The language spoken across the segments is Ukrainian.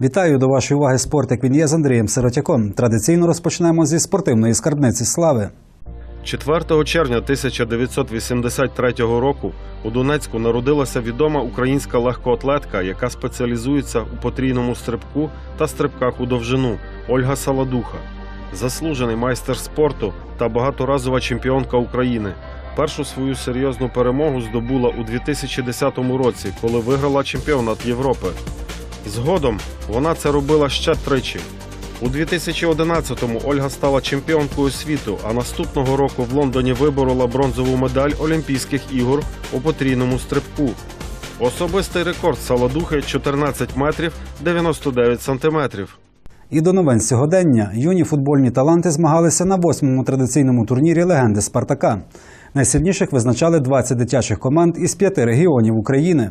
Вітаю до вашої уваги спорт, як він є з Андрієм Сиротяком. Традиційно розпочнемо зі спортивної скарбниці слави. 4 червня 1983 року у Донецьку народилася відома українська легкоатлетка, яка спеціалізується у потрійному стрибку та стрибках у довжину Ольга Саладуха, заслужений майстер спорту та багаторазова чемпіонка України. Першу свою серйозну перемогу здобула у 2010 році, коли виграла чемпіонат Європи. Згодом вона це робила ще тричі. У 2011-му Ольга стала чемпіонкою світу, а наступного року в Лондоні виборола бронзову медаль Олімпійських ігор у потрійному стрибку. Особистий рекорд Саладухи 14 метрів 99 сантиметрів. І до новин сьогодення юні футбольні таланти змагалися на восьмому традиційному турнірі легенди Спартака. Найсильніших визначали 20 дитячих команд із п'яти регіонів України.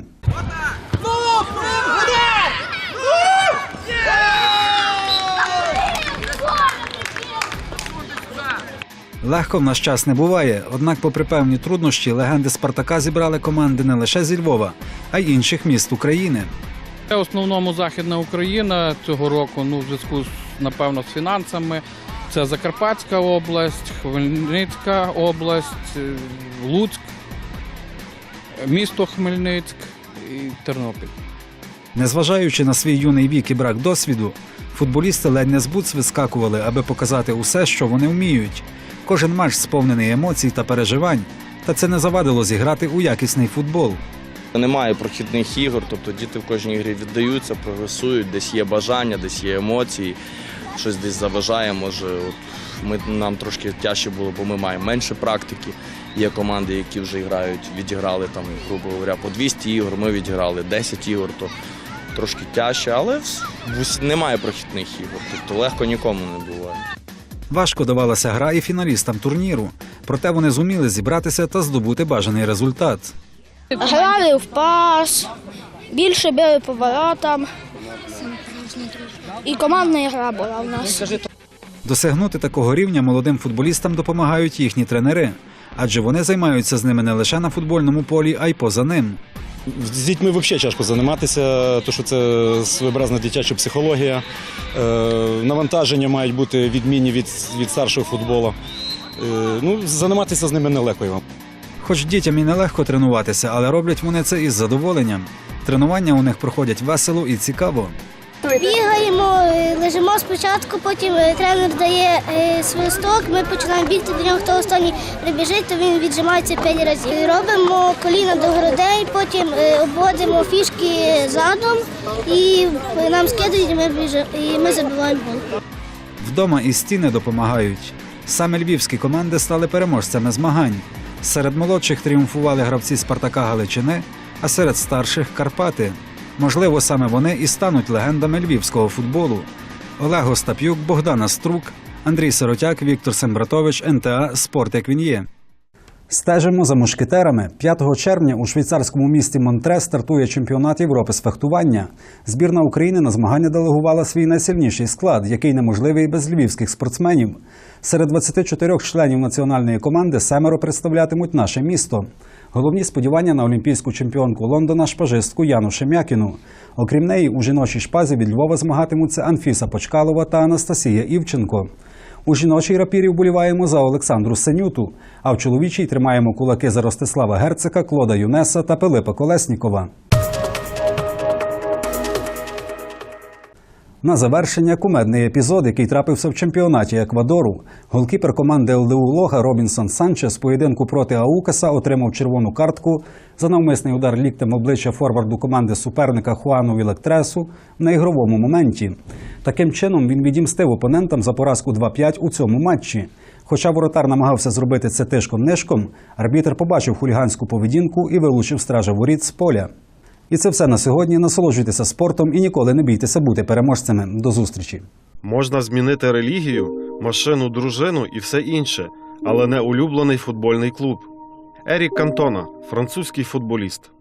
Легко в наш час не буває. Однак, попри певні труднощі, легенди Спартака зібрали команди не лише зі Львова, а й інших міст України. Це в основному Західна Україна цього року, ну, в зв'язку напевно, з фінансами. Це Закарпатська область, Хмельницька область, е, Луцьк, місто Хмельницьк і Тернопіль. Незважаючи на свій юний вік і брак досвіду, футболісти ледь не з бутс вискакували, аби показати усе, що вони вміють. Кожен матч сповнений емоцій та переживань, та це не завадило зіграти у якісний футбол. Немає прохідних ігор, тобто діти в кожній грі віддаються, прогресують, десь є бажання, десь є емоції, щось десь заважає. Може, от ми, нам трошки тяжче було, бо ми маємо менше практики. Є команди, які вже грають, відіграли там, грубо говоря, по 200 ігор, ми відіграли 10 ігор, то трошки тяжче, але немає прохідних ігор. Тобто легко нікому не буває. Важко давалася гра і фіналістам турніру, проте вони зуміли зібратися та здобути бажаний результат. Грали в пас, більше били по воротам. І командна гра була в нас. Досягнути такого рівня молодим футболістам допомагають їхні тренери, адже вони займаються з ними не лише на футбольному полі, а й поза ним. З дітьми взагалі тяжко займатися, тому що це своєобразна дитяча психологія. Е, навантаження мають бути відмінні від, від старшого футболу. Е, ну, займатися з ними нелегко. Хоч дітям і нелегко тренуватися, але роблять вони це із задоволенням. Тренування у них проходять весело і цікаво. Бігаємо, е, лежимо спочатку, потім е, тренер дає е, свисток, ми починаємо бігти до нього, хто останній прибіжить, то він віджимається 5 разів. Робимо коліна до грудей, потім обводимо фішки задом і нам скидають, і ми, біжимо, і ми забиваємо гол. Вдома і стіни допомагають. Саме львівські команди стали переможцями змагань. Серед молодших тріумфували гравці Спартака Галичини, а серед старших Карпати. Можливо, саме вони і стануть легендами львівського футболу. Олег Остап'юк, Богдана Струк, Андрій Сиротяк, Віктор Сембратович, НТА Спорт як він є. Стежимо за мушкетерами. 5 червня у швейцарському місті Монтре стартує чемпіонат Європи з фехтування. Збірна України на змагання делегувала свій найсильніший склад, який неможливий без львівських спортсменів. Серед 24 членів національної команди семеро представлятимуть наше місто. Головні сподівання на олімпійську чемпіонку Лондона шпажистку Яну Шем'якіну. Окрім неї, у жіночій шпазі від Львова змагатимуться Анфіса Почкалова та Анастасія Івченко. У жіночій рапірі вболіваємо за Олександру Сенюту, а в чоловічій тримаємо кулаки за Ростислава Герцика, Клода Юнеса та Пилипа Колеснікова. На завершення кумедний епізод, який трапився в чемпіонаті Еквадору. Голкіпер команди ЛДУ Лога Робінсон Санчес поєдинку проти Аукаса отримав червону картку за навмисний удар ліктем обличчя форварду команди суперника Хуану Вілектресу в неігровому моменті. Таким чином він відімстив опонентам за поразку 2-5 у цьому матчі. Хоча воротар намагався зробити це тишком-нишком, арбітр побачив хуліганську поведінку і вилучив стража воріт з поля. І це все на сьогодні. Насолоджуйтеся спортом і ніколи не бійтеся бути переможцями. До зустрічі. Можна змінити релігію, машину, дружину і все інше, але не улюблений футбольний клуб. Ерік Кантона, французький футболіст.